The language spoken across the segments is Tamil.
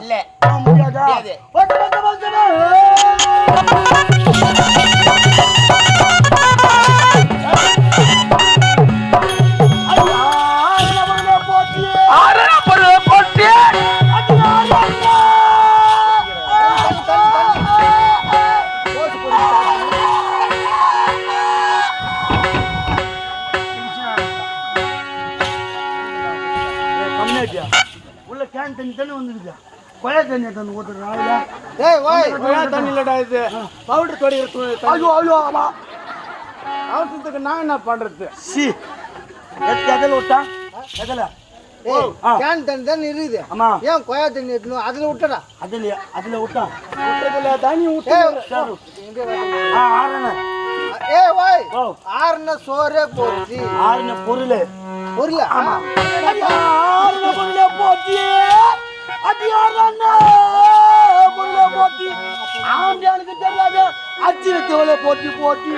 இல்ல. முடியாதா? தண்ணி ஏய் ஓய் தண்ணி இல்லடா இது. பவுடர் தொடிக்கிற தண்ணி. ஐயோ ஐயோ ஆமா. அவசரத்துக்கு நான் என்ன பண்றது? சி. எத் எதில் விட்டா? எதில்? ஏய் ஆ. கேன் தண்ணி தான் இருக்குது. ஆமா. ஏன் கொய்யா தண்ணி எடுக்கணும்? அதுல விட்டடா. அதில் அதில் விட்டா? விட்டதுல தண்ணி. விட்டு ஆறன. ஏய் ஓய் ஆறுன சோறே போச்சு. ஆறின பொருள். பொருள்? ஆமா. ஆறின பொருளை பொருளை போட்டி. ஆண்டியானுக்கு தெரியாத போட்டி போட்டி.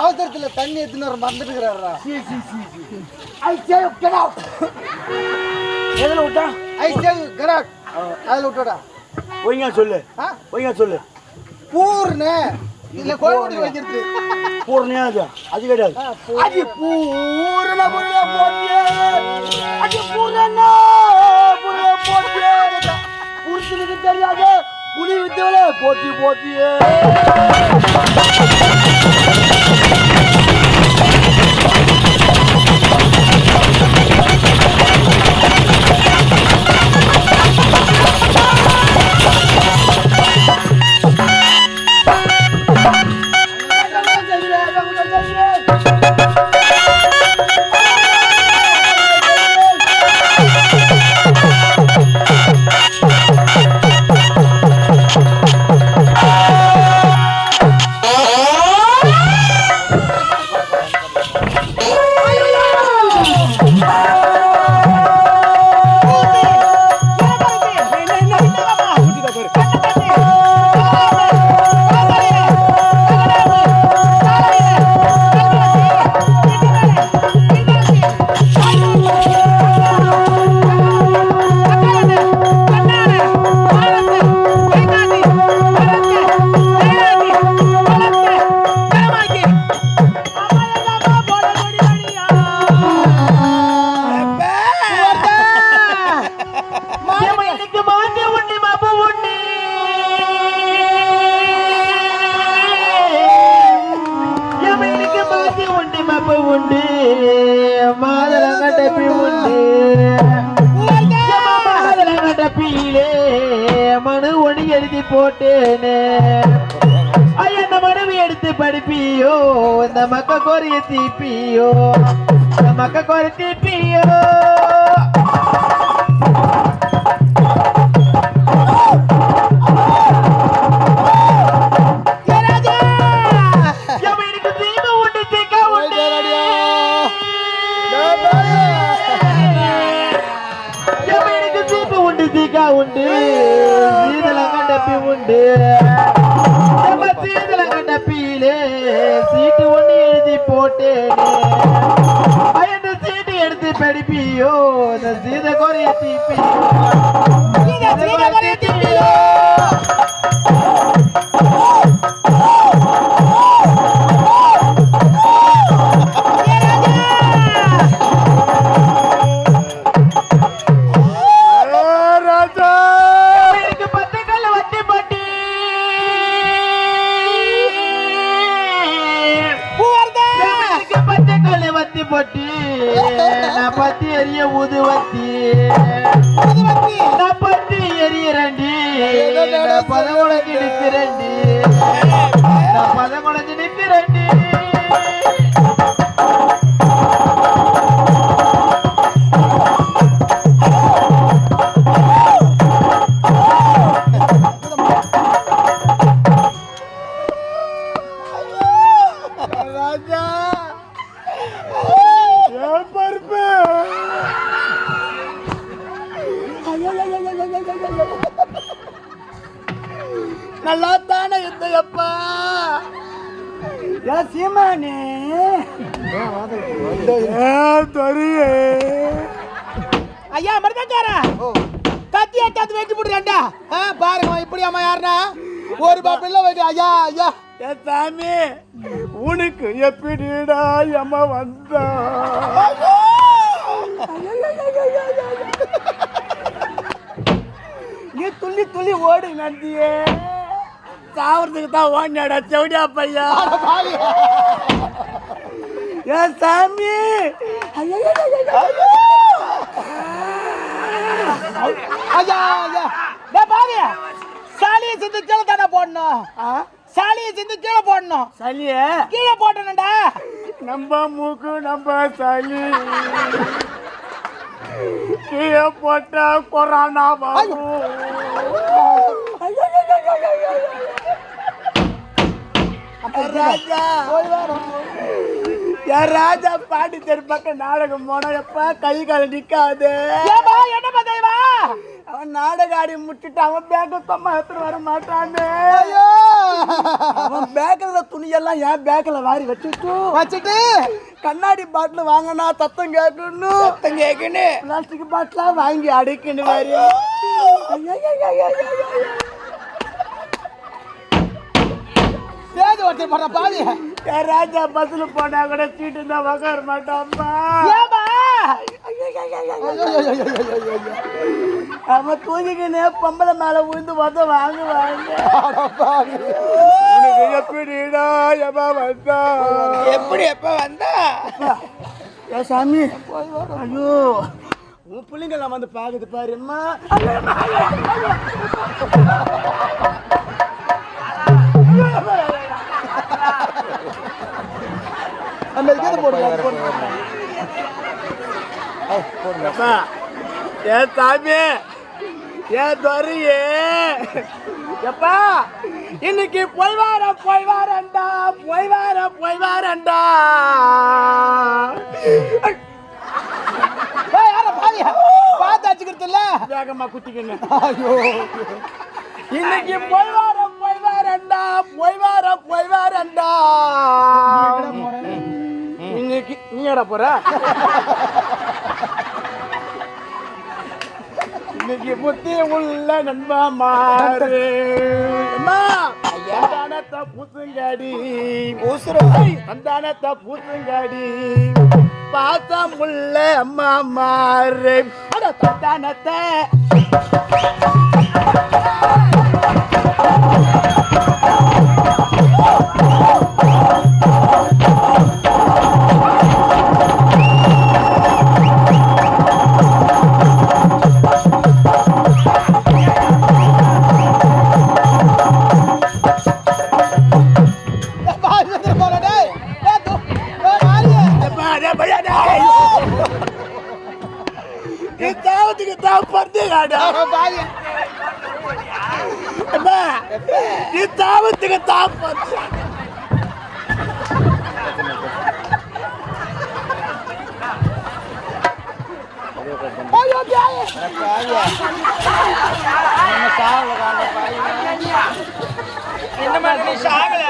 அவசரத்துல தண்ணி எடுத்துன்னு சே கெட் அவுட் எதில் விட்டா? ஐ சேவ் கராட் அதுல விட்டடா. ஒய்யா சொல்லு. ஒய்யா சொல்லு. பூர்ண. இதுல கோழிமுடி வைக்கிறது பூர்ணியா அது. அது கிடையாது. அது பூரண. புள்ள போட்டியே அது பூரண. புள்ள போட்டியே புருஷனுக்கு தெரியாது. 狐狸又掉了呱唧呱唧 மாதளங்கட்டப்பியிலே மனு ஒளி எழுதி போட்டேனே. ஐயன் இந்த மனுவை எடுத்து படிப்பியோ? இந்த மக்க கோரிய தீப்பியோ? இந்த மக்க கோரி தீப்பியோ? சீத குறைய தீப்பியோ. எனக்கு பத்து கல்ல வட்டி பட்டி. பத்து எரிய ஊதுவத்தி நான் பத்தி எரியறண்டி நான் பதம் சீமானே தொரியே? ஐயா மருதக்காரா? கத்தி எட்டாத்து வெட்டி போடுறாண்டா பாருங்க இப்படி அம்மா யாருனா ஒரு பாப்பிள்ள வைக்க ஐயா ஐயா. ஏ சாமி உனக்கு எப்படிடா எம்ம வந்தா? நீ துள்ளி துள்ளி ஓடு நந்தியே சாவறதுக்கு தான் ஓடினாடா செவடியா பையா? ஏ சாமி! சாலியை சிந்து கீழே தானே போடணும்? சாலியை சிந்து கீழே போடணும். சலியே கீழே போட்டணும்டா நம்ம மூக்கு நம்ம சளி. கீழே போட்டா கொரோனா வரும். என் ராஜா? பாட்டி தெரு பக்கம் நாடகம் போனா எப்ப கை கால நிக்காது. என்ன பதேவா அவன் நாடகம் ஆடி முட்டிட்டு அவன் பேக்க தம்மா எடுத்துட்டு வர மாட்டானே. ஐயோ! அவன் பேக்கில் துணியெல்லாம் என் பேக்கில் வாரி வச்சுட்டு வச்சுட்டு? கண்ணாடி பாட்டில் வாங்கினா தத்தம் கேட்கணும் தத்தம் கேட்கணும் பிளாஸ்டிக் பாட்டிலா வாங்கி அடிக்கணும் வேறு சேது ஒருத்தர் போடுற பாவி. ராஜா பஸ்ஸில் போனா கூட சீட்டு தான் உக்கார மாட்டான்ப்பா ஏமா அவன் தூங்கிக்கினே பொம்பளை மேல விழுந்து வந்து வாங்குவாங்க. எப்படிடா எவ வந்தா? எப்படி எப்ப வந்தா? சாமி. ஐயோ உன் பிள்ளைங்களாம் வந்து பாக்குது பாரும்மா. நம்ம இதுக்கு போடுங்க அப்பா, ஏ சாமி ஏ துறையே எப்பா இன்னைக்கு போய் வார போய் வாரண்டா போய் வார போய் வாரண்டா ஏய் யார பாவி பார்த்து அடிச்சுக்கிறது இல்ல வேகமா குத்திக்கணும் ஐயோ. இன்னைக்கு போய் வார போய் வாரண்டா போய் வார போய் வாரண்டா எடா போற. இன்னைக்கு புத்தி உள்ள நண்பா மாறு. அம்மா சந்தானத்தை பூசுங்காடி சந்தானத்தை பூசுங்காடி பாசம் உள்ள அம்மா மாறு. அட சந்தானத்தை பாவி என்ன மாதிரி சாகல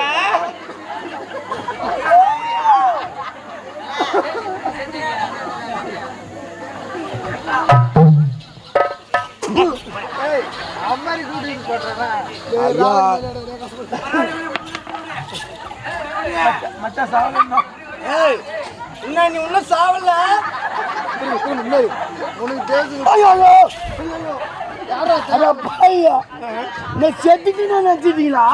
ஏய், என்ன நீ இன்னும் சாவல? ஏய் ஐயோ நீ இன்னும் நான் செத்துட்டீங்கன்னு நினச்சிட்டீங்களா?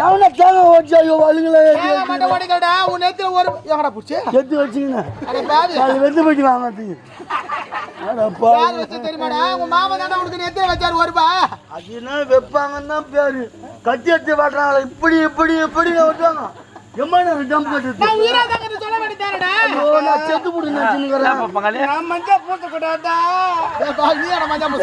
எவனை தேங்க வச்சு ஐயோ வலுங்களே உன் நேத்துல ஒரு எங்கடா புடிச்சு செத்து வச்சுக்கிங்க அது வெந்து போயிட்டு வாங்க தெரியுமாடா? உங்க மாமா தானே உனக்கு நேத்துல வச்சாரு ஒரு ரூபா. அது என்ன வைப்பாங்கன்னு தான் பேரு. கத்தி எடுத்து வாட்டுறாங்க இப்படி இப்படி இப்படி வச்சாங்க எம்மா நான் ஜம்ப் நான் கட்டு வேண்டியதானடா ஐயோ நான் செத்து நீ என்ன மஞ்சா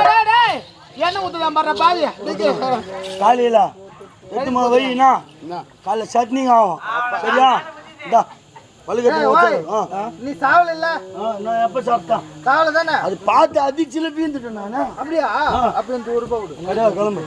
டேய் டேய் என்ன ஊத்துலாம் பாரு நிக்கு. காலையில எட்டு மணி வைனா காலைல சட்னிங்க ஆகும். சரியா? இந்தா. நீ சாவல இல்ல? நான் எப்ப சாப்பிட்டேன்? சாவல தானே? அது பார்த்து அதிர்ச்சியில வீந்துட்டேன் நானு. அப்படியா? அப்ப இந்த ஒரு ரூபாய் கிளம்பு.